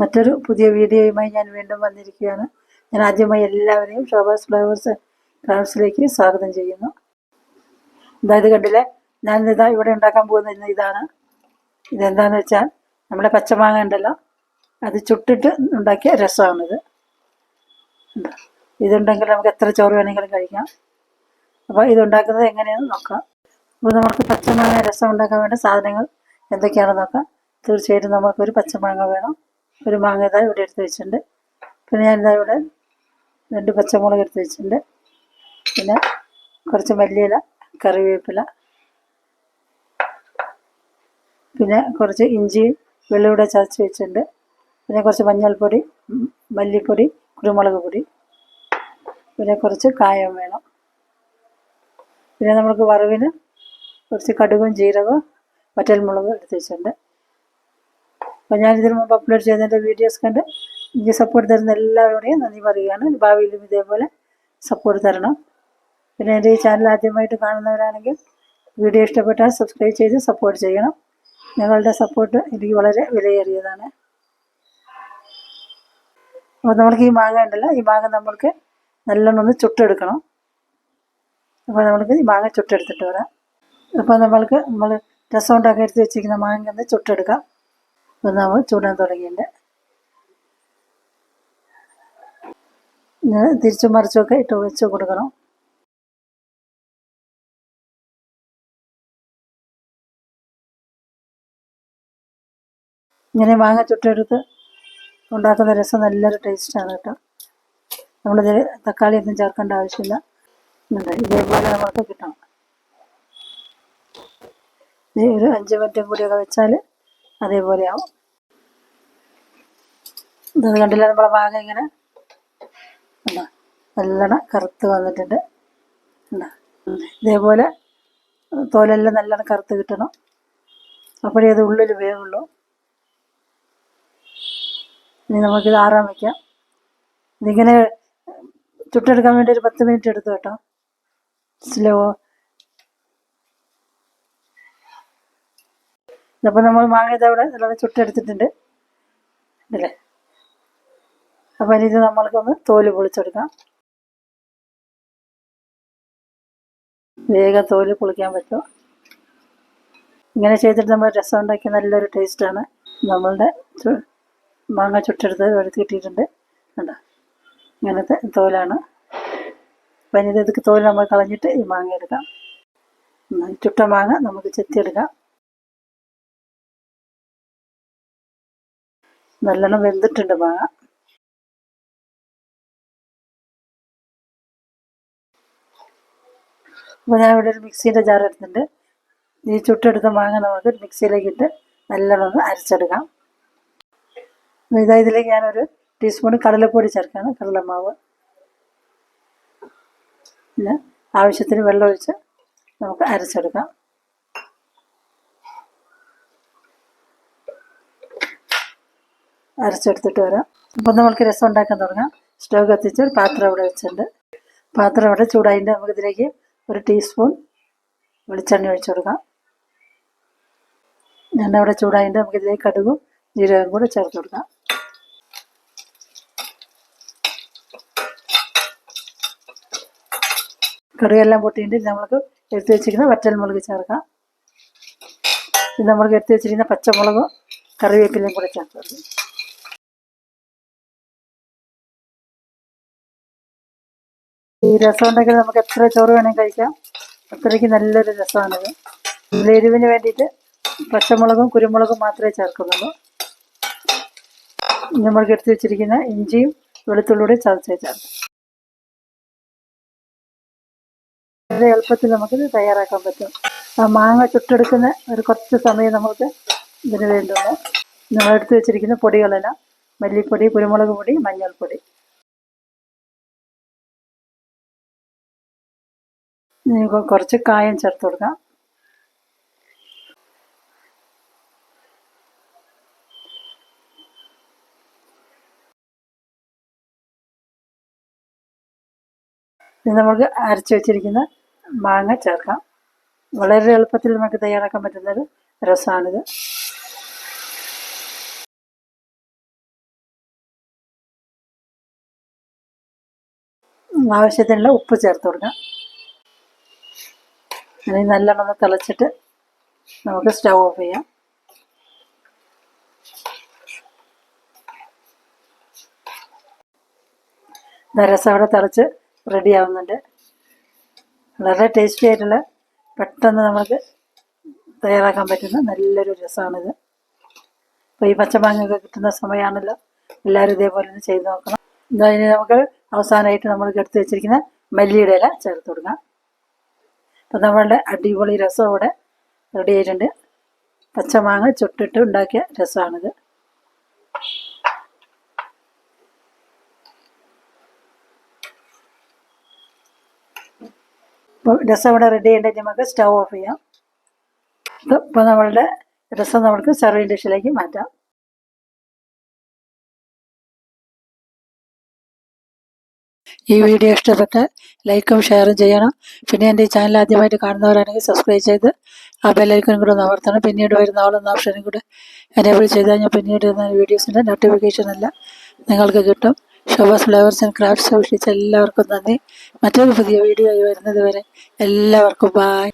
മറ്റൊരു പുതിയ വീഡിയോയുമായി ഞാൻ വീണ്ടും വന്നിരിക്കുകയാണ്. ഞാൻ ആദ്യമായി എല്ലാവരെയും ഷോബാസ് ഫ്ലവേഴ്സ് ക്രാഫ്റ്റ്സിലേക്ക് സ്വാഗതം ചെയ്യുന്നു. അതായത് കണ്ടില്ലേ? ഞാൻ ഇതാ ഇവിടെ ഉണ്ടാക്കാൻ പോകുന്ന ഇതാണ്. ഇതെന്താന്ന് വെച്ചാൽ നമ്മുടെ പച്ചമാങ്ങ ഉണ്ടല്ലോ? അത് ചുട്ടിട്ട് ഉണ്ടാക്കിയ രസമാണിത്? ഇതുണ്ടെങ്കിൽ നമുക്ക് എത്ര ചോറ് വേണമെങ്കിലും കഴിക്കാം. അപ്പോൾ ഇതുണ്ടാക്കുന്നത് എങ്ങനെയാണെന്ന് നോക്കാം. അപ്പോൾ നമുക്ക് പച്ചമാങ്ങ രസം ഉണ്ടാക്കാൻ വേണ്ട സാധനങ്ങൾ എന്തൊക്കെയാണെന്ന് നോക്കാം. തീർച്ചയായിട്ടും നമുക്കൊരു പച്ചമാങ്ങ വേണം. ഒരു മാങ്ങ ഇതാ ഇവിടെ എടുത്ത് വെച്ചിട്ടുണ്ട്. പിന്നെ ഞാനിതാ ഇവിടെ രണ്ട് പച്ചമുളക് എടുത്ത് വെച്ചിട്ടുണ്ട്. പിന്നെ കുറച്ച് മല്ലിയില കറിവേപ്പില പിന്നെ കുറച്ച് ഇഞ്ചി വെള്ളിയുടെ ചതച്ച് വെച്ചിട്ടുണ്ട്. പിന്നെ കുറച്ച് മഞ്ഞൾപ്പൊടി മല്ലിപ്പൊടി കുരുമുളക് പൊടി. പിന്നെ കുറച്ച് കായം വേണം. പിന്നെ നമുക്ക് വറവിന് കുറച്ച് കടുകും ജീരകവും വറ്റൽമുളകും എടുത്ത് വെച്ചിട്ടുണ്ട്. അപ്പോൾ ഞാൻ ഇതിനു മുമ്പ് അപ്ലോഡ് ചെയ്തതിന്റെ വീഡിയോസ് കണ്ട് എനിക്ക് സപ്പോർട്ട് തരുന്ന എല്ലാവരോടെയും നന്ദി പറയുകയാണ്. ഭാവിയിലും ഇതേപോലെ സപ്പോർട്ട് തരണം. പിന്നെ എന്റെ ഈ ചാനൽ ആദ്യമായിട്ട് കാണുന്നവരാണെങ്കിൽ വീഡിയോ ഇഷ്ടപ്പെട്ടാൽ സബ്സ്ക്രൈബ് ചെയ്ത് സപ്പോർട്ട് ചെയ്യണം. നിങ്ങളുടെ സപ്പോർട്ട് എനിക്ക് വളരെ വിലയേറിയതാണ്. അപ്പോൾ നമ്മൾക്ക് ഈ മാങ്ങ ഉണ്ടല്ലോ ഈ മാങ്ങ നമ്മൾക്ക് നല്ലോണം ഒന്ന് ചുട്ടെടുക്കണം. അപ്പോൾ നമ്മൾക്ക് ഈ മാങ്ങ ചുട്ടെടുത്തിട്ട് വരാം. അപ്പോൾ നമ്മൾക്ക് നമ്മൾ രസം ഉണ്ടാക്കി എടുത്ത് വെച്ചിരിക്കുന്ന മാങ്ങ ഒന്ന് ചുട്ടെടുക്കാം. അപ്പോൾ നമ്മൾ ചൂടാൻ തുടങ്ങിയിട്ടുണ്ട്. തിരിച്ചും മറിച്ചുമൊക്കെ ഇട്ട് വെച്ച് കൊടുക്കണം. ഇങ്ങനെ മാങ്ങ ചുട്ടെടുത്ത് ഉണ്ടാക്കുന്ന രസം നല്ലൊരു ടേസ്റ്റാണ് കേട്ടോ. നമ്മളിതിൽ തക്കാളി ഒന്നും ചേർക്കേണ്ട ആവശ്യമില്ല. ഇതേപോലെ നമുക്ക് കിട്ടണം. ഒരു അഞ്ച് മിനിറ്റും കൂടിയൊക്കെ വെച്ചാൽ അതേപോലെ ആവും ഇത് കണ്ടില്ല നമ്മളെ ഭാഗം ഇങ്ങനെ? നല്ലോണം കറുത്ത് വന്നിട്ടുണ്ട്. ഇതേപോലെ തോലെല്ലാം നല്ലോണം കറുത്ത് കിട്ടണം. അപ്പോഴേ അത് ഉള്ളിൽ വേവുള്ളൂ. ഇനി നമുക്കിത് ആറാൻ വയ്ക്കാം ഇതിങ്ങനെ ചുട്ടെടുക്കാൻ വേണ്ടി ഒരു പത്ത് മിനിറ്റ് എടുത്തു കേട്ടോ. സ്ലോ അപ്പോൾ നമ്മൾ മാങ്ങ അവിടെ നല്ലോണം ചുട്ടെടുത്തിട്ടുണ്ട്. അപ്പം ഇനി ഇത് നമ്മൾക്കൊന്ന് തോൽ പൊളിച്ചെടുക്കാം. വേഗം തോൽ പൊളിക്കാൻ പറ്റും ഇങ്ങനെ ചെയ്തിട്ട് നമ്മൾ രസം ഉണ്ടാക്കി നല്ലൊരു ടേസ്റ്റാണ് നമ്മളുടെ മാങ്ങ ചുട്ടെടുത്ത് എടുത്ത് കിട്ടിയിട്ടുണ്ട്. കണ്ടോ? ഇങ്ങനത്തെ തോലാണ്. അപ്പം ഇനി ഇതൊക്കെ തോൽ നമ്മൾ കളഞ്ഞിട്ട് ഈ മാങ്ങ എടുക്കാം. ചുട്ട മാങ്ങ നമുക്ക് ചെത്തിയെടുക്കാം. നല്ലോണം വെന്തിട്ടുണ്ട് മാങ്ങ അപ്പോൾ ഞാൻ ഇവിടെ ഒരു മിക്സിന്റെ ജാർ എടുത്തിട്ടുണ്ട്. ഈ ചുട്ടെടുത്ത മാങ്ങ നമുക്ക് മിക്സിയിലേക്ക് ഇട്ട് നല്ലോണം അരച്ചെടുക്കാം. ഇതാ ഇതിലേക്ക് ഞാനൊരു ടീസ്പൂൺ കടലപ്പൊടി ചേർക്കാണ് കടലമാവ്. പിന്നെ ആവശ്യത്തിന് വെള്ളം ഒഴിച്ച് നമുക്ക് അരച്ചെടുക്കാം. അരച്ചെടുത്തിട്ട് വരാം. അപ്പം നമ്മൾക്ക് രസം ഉണ്ടാക്കാൻ തുടങ്ങാം. സ്റ്റവ് കത്തിച്ച് പാത്രം അവിടെ വെച്ചിട്ടുണ്ട്. പാത്രം അവിടെ ചൂടായിട്ട് നമുക്ക് ഇതിലേക്ക് ഒരു ടീസ്പൂൺ വെളിച്ചെണ്ണ ഒഴിച്ചു കൊടുക്കാം. എണ്ണ അവിടെ ചൂടായിട്ട് നമുക്ക് ഇതിലേക്ക് കടുകും ജീരകം കൂടെ ചേർത്ത് കൊടുക്കാം. കടുകെല്ലാം പൊട്ടിയിട്ട് നമ്മൾക്ക് എടുത്തു വെച്ചിരിക്കുന്ന വറ്റൽമുളക് ചേർക്കാം. ഇത് നമ്മൾക്ക് എടുത്തു വെച്ചിരിക്കുന്ന പച്ചമുളകും കറിവേപ്പിലയും കൂടെ ചേർത്ത് കൊടുക്കാം. ഈ രസം ഉണ്ടെങ്കിൽ നമുക്ക് എത്ര ചോറ് വേണമെങ്കിൽ കഴിക്കാം. അത്രയ്ക്ക് നല്ലൊരു രസമാണിത്. എരിവിന് വേണ്ടിയിട്ട് പച്ചമുളകും കുരുമുളകും മാത്രമേ ചേർക്കുന്നുള്ളൂ. നമ്മൾക്ക് എടുത്ത് വെച്ചിരിക്കുന്ന ഇഞ്ചിയും വെളുത്തുള്ളിയുടെ ചതച്ച് ചേർക്കാം. വളരെ എളുപ്പത്തിൽ നമുക്കിത് തയ്യാറാക്കാൻ പറ്റും. ആ മാങ്ങ ചുട്ടെടുക്കുന്ന ഒരു കുറച്ച് സമയം നമുക്ക് ഇതിന് വേണ്ടുള്ളൂ നമ്മൾ എടുത്ത് വെച്ചിരിക്കുന്ന പൊടികളെല്ലാം മല്ലിപ്പൊടി കുരുമുളക് പൊടി മഞ്ഞൾപ്പൊടി. കുറച്ച് കായം ചേർത്ത് കൊടുക്കാം. ഇത് നമുക്ക് അരച്ചു വെച്ചിരിക്കുന്ന മാങ്ങ ചേർക്കാം. വളരെ എളുപ്പത്തിൽ നമുക്ക് തയ്യാറാക്കാൻ പറ്റുന്നൊരു രസമാണിത്. ആവശ്യത്തിനുള്ള ഉപ്പ് ചേർത്ത് കൊടുക്കാം. ഇനി നല്ലോണം ഒന്ന് തിളച്ചിട്ട് നമുക്ക് സ്റ്റൗ ഓഫ് ചെയ്യാം. രസം അവിടെ തിളച്ച് റെഡി ആവുന്നുണ്ട്. വളരെ ടേസ്റ്റി ആയിട്ടുള്ള പെട്ടെന്ന് നമുക്ക് തയ്യാറാക്കാൻ പറ്റുന്ന നല്ലൊരു രസമാണിത്. അപ്പോൾ ഈ പച്ചമാങ്ങയൊക്കെ കിട്ടുന്ന സമയമാണല്ലോ എല്ലാവരും ഇതേപോലെ ഒന്ന് ചെയ്ത് നോക്കണം. എന്താ നമുക്ക് അവസാനമായിട്ട് നമ്മൾ എടുത്ത് വെച്ചിരിക്കുന്ന മല്ലിയുടെ ഇല ചേർത്ത് കൊടുക്കാം. അപ്പം നമ്മളുടെ അടിപൊളി രസം ഇവിടെ റെഡി ആയിട്ടുണ്ട്. പച്ചമാങ്ങ ചുട്ടിട്ട് ഉണ്ടാക്കിയ രസമാണിത്. ഇപ്പോൾ രസം ഇവിടെ റെഡി ചെയ്യേണ്ടി നമുക്ക് സ്റ്റൗ ഓഫ് ചെയ്യാം. ഇപ്പോൾ നമ്മളുടെ രസം നമുക്ക് സർവിങ് ഡിഷിലേക്ക് മാറ്റാം. ഈ വീഡിയോ ഇഷ്ടപ്പെട്ട് ലൈക്കും ഷെയറും ചെയ്യണം. പിന്നെ എന്റെ ഈ ചാനൽ ആദ്യമായിട്ട് കാണുന്നവരാണെങ്കിൽ സബ്സ്ക്രൈബ് ചെയ്ത് ആ ബെല്ലൈക്കനും കൂടെ ഒന്ന് അമർത്തണം. പിന്നീട് വരുന്ന ആളെന്ന ഓപ്ഷനും കൂടെ എനേബിൾ ചെയ്താൽ ഞാൻ പിന്നീട് വരുന്ന വീഡിയോസിന്റെ നോട്ടിഫിക്കേഷൻ എല്ലാം നിങ്ങൾക്ക് കിട്ടും. ഷോബാസ് ഫ്ലേവേഴ്സ് ആൻഡ് ക്രാഫ്റ്റ്സ് വീക്ഷിച്ച എല്ലാവർക്കും നന്ദി. മറ്റൊരു പുതിയ വീഡിയോ ആയി വരുന്നത് വരെ എല്ലാവർക്കും ബായ്